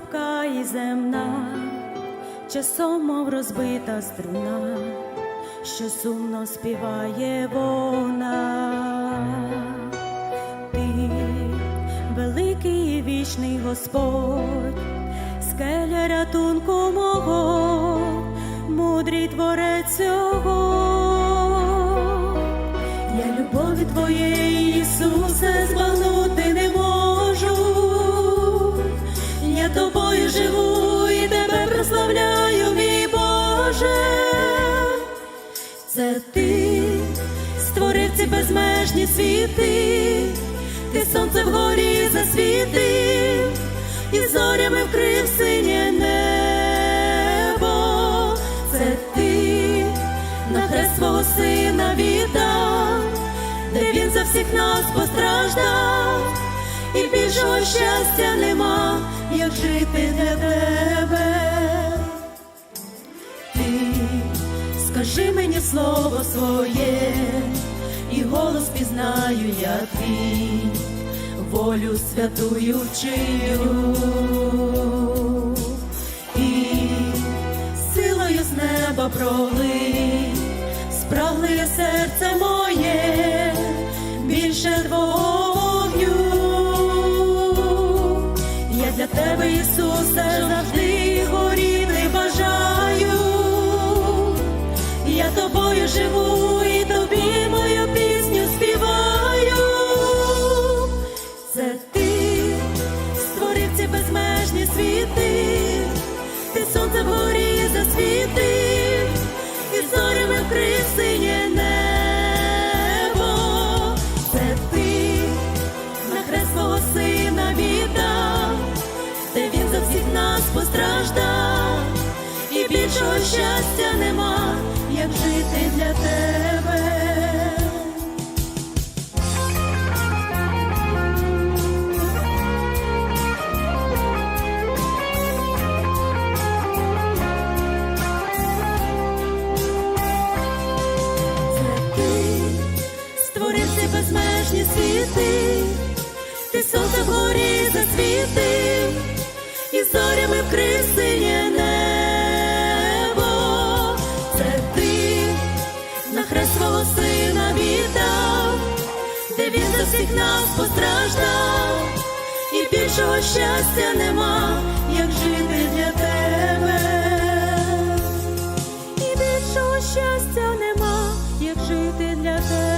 слабка і земна, часом, мов розбита струна, що сумно співає вона. Ти великий і вічний Господь, скеля рятунку мого, мудрий творець цього. Я любові твоєї, Ісусе, збагнути безмежні світи, ти сонце вгорі засвітив, і зорями вкрив синє небо. Це ти на хрест свого сина віддав, де він за всіх нас постраждав, і більшого щастя нема, як жити для тебе. Ти скажи мені слово своє, і голос пізнаю я твій, волю святую вчию. І силою з неба пролив, спрагле серце моє, більшого щастя нема, як жити для тебе. Безмежні світи, ти сонце вгорі засвітив, і зорями вкрив він за всіх нас постраждав, і більшого щастя нема, як жити для тебе. І більшого щастя нема, як жити для тебе.